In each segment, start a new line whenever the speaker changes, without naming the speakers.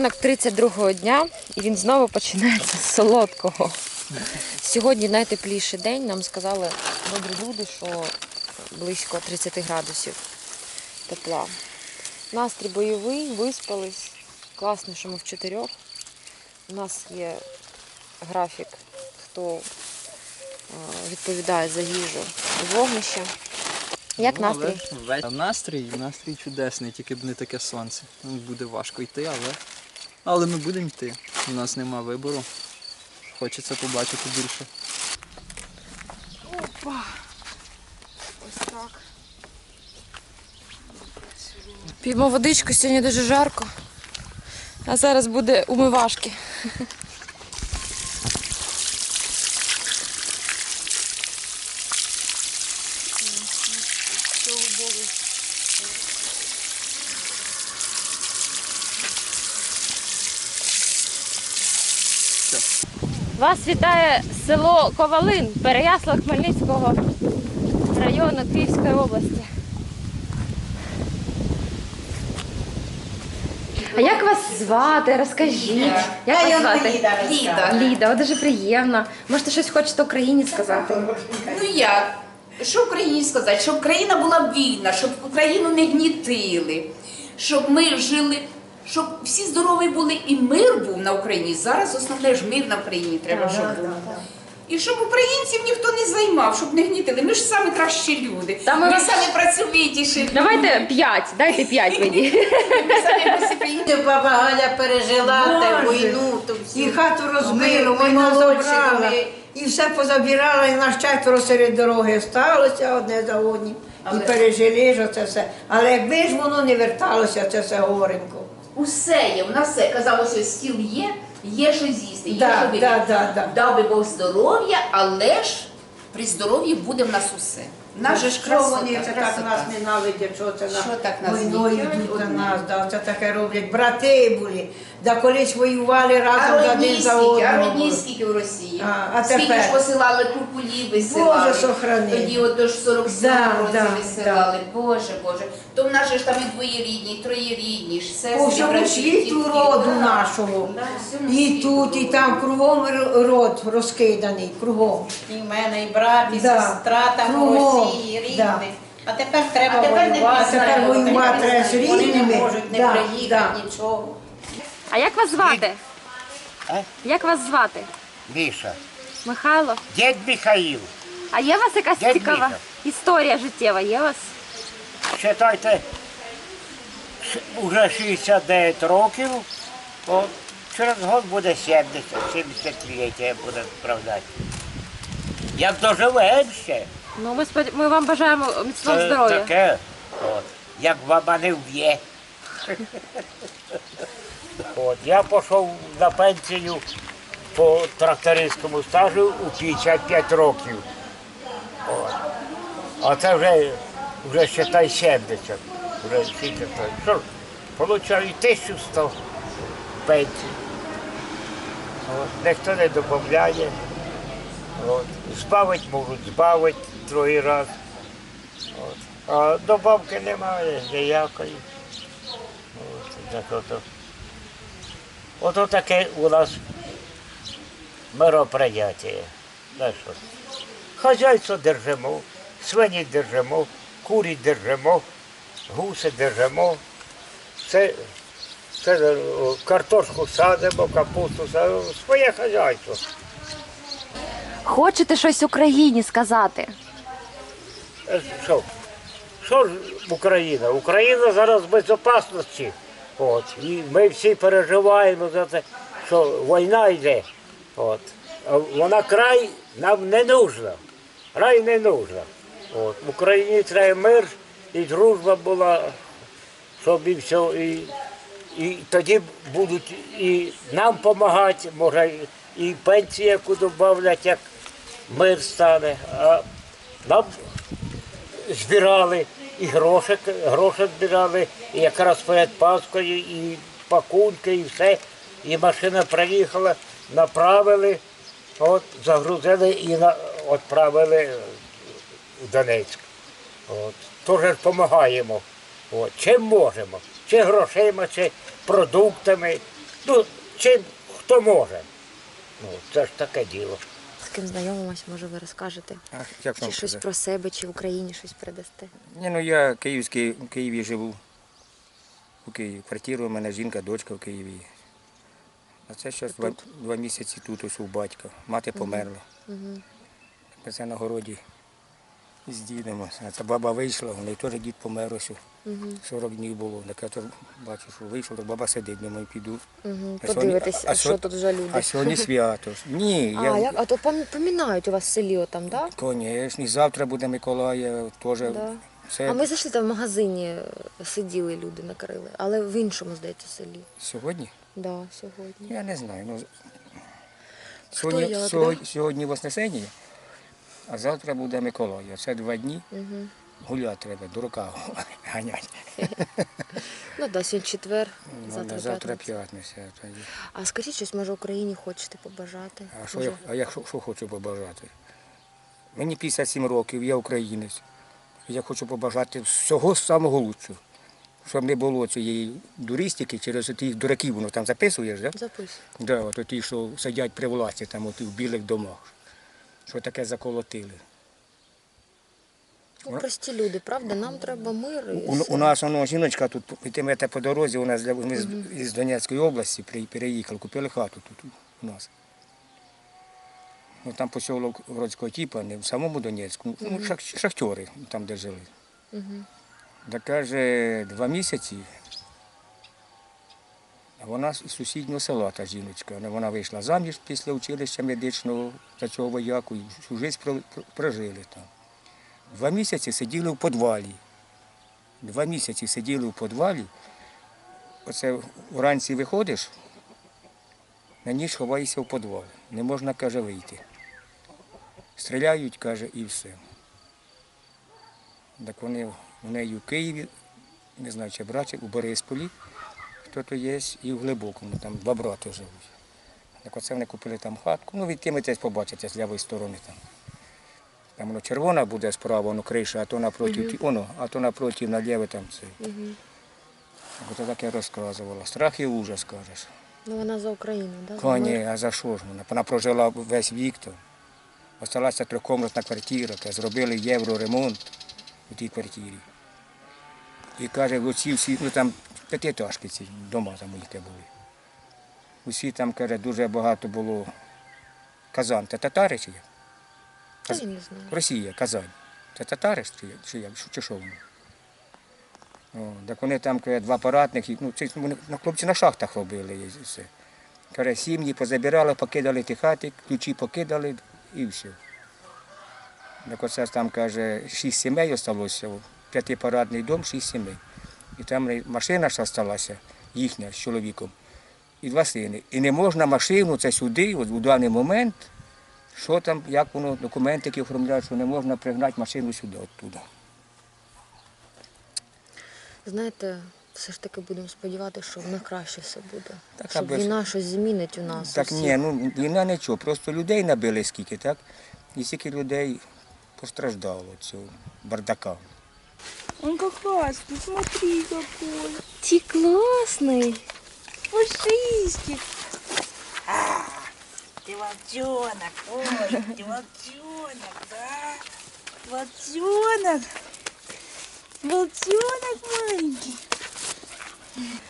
Ранок 32-го дня, і він знову починається з солодкого. Сьогодні найтепліший день. Нам сказали добрі люди, що близько 30 градусів тепла. Настрій бойовий, виспались. Класно, що ми в чотирьох. У нас є графік, хто е, відповідає за їжу і вогнище. Як
Ну,
настрій?
але Настрій, настрій чудесний, тільки б не таке сонце. Буде важко йти, але, але ми будемо йти. У нас нема вибору. Хочеться побачити більше. Опа!
Ось так. П'ємо водичку, сьогодні дуже жарко. А зараз буде умивашки. Вас вітає село Ковалин, Переяслав Хмельницького району Київської області. А як вас звати? Розкажіть. Як вас звати?
Ліда.
Ліда, о, дуже приємно. Можете щось хочете Україні сказати?
Ну як? Що Україні сказати? Щоб країна була вільна, щоб Україну не гнітили, щоб ми жили, щоб всі здорові були і мир був на Україні. Зараз основне ж мир на Україні треба, щоб був. І щоб українців ніхто не займав, щоб не гнітили. Ми ж самі кращі люди.
Та ми
ми
вас-
самі працьовитіші.
Давайте п'ять, дайте п'ять мені.
Ми самі посипаємо.
Баба Галя пережила війну.
І хату розбило,
Ми-
майно забрала, і все позабирала, і нас четверо серед дороги сталося одне за одним. І пережили ж це все. Але якби ж воно не верталося, це все горенько.
Усе є, у нас все. Казалося, стіл є, є що з'їсти, є
Да,
що випити.
да, да, да.
Дав би Бог здоров'я, але ж при здоров'ї буде в нас усе. В Нас же ж
Що
красота,
вони це так
красота.
нас ненавидять, що це
Що так
на
нас
війною йдуть
до
нас, да, це таке роблять. Брати були, да колись воювали разом за один за
скільки, а родні скільки в Росії.
А, а
скільки
тепер?
ж посилали куркулів, висилали.
Боже, сохрани.
Тоді отож 47
Да,
році
да,
висилали. Боже, Боже. То в нас же ж там і двоєрідні, і троєрідні, ж сестри,
По всьому
брати,
світу
тітки.
роду
Да.
нашого.
Да, всьому
І
світу
тут, і
роду.
там кругом р- род розкиданий, кругом.
І в мене і брат, і
Да.
сестра там
Кругом.
Росії, рідних.
Да.
А тепер треба
А тепер не
воювати.
А тепер воювати треба з
Вони не
рідними.
можуть не
Да,
приїхати,
да.
нічого.
А як вас звати?
А?
Як вас звати?
Міша.
Михайло?
Дід Михаїл.
А є у вас якась
Дядь
цікава
Міша.
історія життєва? Є у вас?
Читайте, уже 69 років, от, через год буде 70, 70 буде справдати. Як доживемо ще,
Ну, ми, спод... ми вам бажаємо міцного
це
здоров'я.
таке, от, як баба не вб'є. От, я пішов на пенсію по трактористському стажу у 55 років. От. А це вже, вже считай 70. Вже скільки то. Що ж, получаю 1100 пенсії. От. Ніхто не додає. Збавить можуть, збавить другий раз. От. А добавки немає ніякої. От, ото. Таке у нас мероприятие. Хазяйство держимо, свині держимо, курі держимо, гуси держимо. Це, це картошку садимо, капусту садимо, своє хазяйство.
Хочете щось Україні сказати?
Е, Що? Що ж Україна? Україна зараз в безпечності. От. І ми всі переживаємо за те, що війна йде. От. Вона край нам не нужна. Край не нужна. От. В Україні треба мир і дружба була, щоб і все. І, і тоді будуть і нам допомагати, може, і пенсію яку додавлять, як мир стане. А нам збирали і гроші, гроші збирали, і якраз перед Паскою, і пакунки, і все. І машина приїхала, направили, от, загрузили і на, відправили в Донецьк. Теж допомагаємо. От. Чим можемо. Чи грошима, чи продуктами. Ну, чим хто може. Ну, це ж таке діло.
Ким знайомимось, може ви розкажете?
А як
Чи
вам
щось
сказати?
про себе, чи в Україні щось передасте?
Ні, ну я київський, в Києві живу. У Києві. квартиру, у мене жінка, дочка в Києві. А це зараз два, два місяці тут ось у батька. Мати померла. Угу. Це на городі з дідом. А ця баба вийшла, у неї теж дід помер ось. Угу. 40 днів було. Так я то бачу, що баба сидить, думаю, піду.
Угу.
А сьогодні-
Подивитись,
а
що
сьогодні-
тут за люди.
А сьогодні свято. ж. Ні,
А,
я,
як? а то пам- помінають у вас в селі отам, так? Да?
Звісно, і завтра буде Миколая, теж.
Да.
Це
А ми зайшли там в магазині, е, сиділи люди, накрили, але в іншому, здається, селі.
сьогодні?
Да, сьогодні.
Я не знаю. Ну, сьогодні,
як,
сьогодні, сьогодні Вознесення, а завтра буде Миколая. Це два дні.
Угу.
Гуляти треба, дурака ганять.
Ну да, сьогодні четвер,
Ну,
завтра,
завтра
п'ятниця. А скажіть щось, може, Україні хочете побажати?
А що
Може,
я, а я що, що хочу побажати? Мені 57 років, я українець. Я хочу побажати всього самого лучшого. Щоб не було цієї дуристики, через тих дураків, воно там записуєш, да?
Записуй.
Да, от ті, що сидять при власті, там от, в білих домах. Що таке заколотили.
Ну, прості люди, правда? Нам треба мир. і
У, у нас воно жіночка тут йтимете по дорозі, у нас для- ми з, із Донецької області при- переїхали, купили хату тут у нас. Ну, там посілок Гродського типу, не в самому Донецьку, ну, шах, шахтери там, де жили. Так каже, два місяці. Вона з сусіднього села, та жіночка. Вона- вийшла заміж після училища медичного за цього вояку і всю життя про- про- прожили там. Два місяці сиділи в підвалі. Два місяці сиділи в підвалі. Оце вранці виходиш, на ніч ховаєшся в підвал. Не можна, каже, вийти. Стріляють, каже, і все. Так вони в неї в Києві, не знаю, чи брати, у Борисполі, хто то є, і в Глибокому, там два брати живуть. Так оце вони купили там хатку. Ну, відкинетесь, побачите з лівої сторони там. Там воно червона буде справа, воно криша, а то напроти, ті- воно, а то напроти наліво там це. Ото так я розказувала. Страх і ужас, кажеш.
Ну вона за Україну, да? за
Коні, а за що ж вона? Вона прожила весь вік то. Осталася трикомнатна квартира, та зробили євроремонт у тій квартирі. І каже, оці всі, ну там п'ятиэтажки ці дома там у них були. Усі там, каже, дуже багато було казан. Це татари чи як?
Та я не знаю.
Росія, Казань. Це татари чи, як? чи, як? чи що воно? О, так вони там каже, два парадних, ну, це вони хлопці на шахтах робили і все. Каже, сім'ї позабирали, покидали ті хати, ключі покидали і все. Так оце там, каже, шість сімей залишилося, п'ятипарадний дом, шість сімей. І там машина ж залишилася, їхня з чоловіком, і два сини. І не можна машину це сюди, от у даний момент, що там, як воно, документи які оформляють, що не можна пригнати машину сюди, оттуда.
Знаєте, все ж таки будемо сподіватися, що на краще все буде.
Так,
Щоб
аби
війна щось змінить у нас.
Так
усіх.
ні, ну війна нічого, просто людей набили скільки, так? І скільки людей постраждало від цього бардака.
Он как классный, смотри какой.
Ти класний.
Пушистик. А, ты волчонок, ой, ты волчонок, да? Волчонок. Волчонок маленький.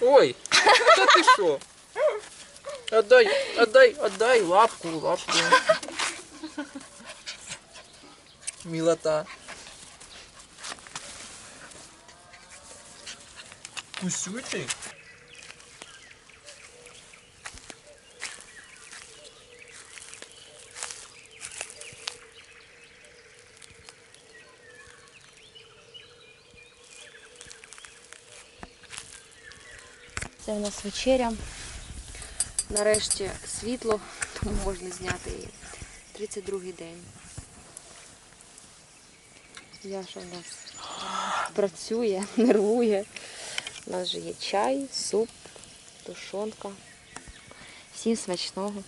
Ой, та ти що? Отдай, отдай, отдай лапку, лапку. Милота. Кусючий?
Це у нас вечеря. Нарешті світло, тому можна зняти її. 32-й день. Яша у нас працює, нервує. У нас же є чай, суп, тушонка. Всім смачного.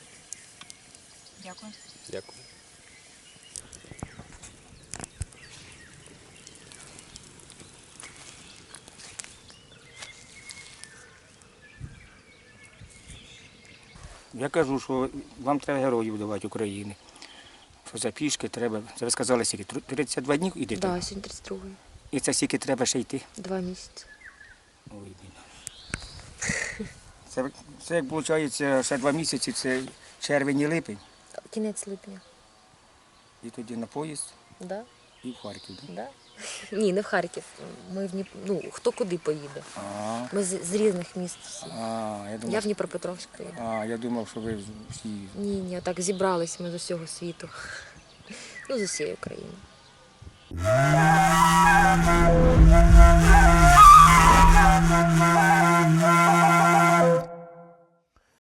Дякую.
Дякую.
Я кажу, що вам треба героїв давати України. Що за пішки треба. Це ви сказали скільки? 32 дні йдете?
Да, сьогодні 32
І це скільки треба ще йти?
Два місяці.
Ой. Це, це як виходить, ще два місяці, це червень і липень.
Кінець липня.
І тоді на поїзд
Да?
і в Харків. Да?
Да? Ні, не в Харків. Ми в Дніп... ну, хто куди поїде.
А,
Ми з, з різних міст. всі.
а, я
Я
думав,
в Дніпропетровськ поїду.
а, я думав, що ви всі.
Ні, ні, так зібрались ми з усього світу. Ну, з усієї України. Thank you.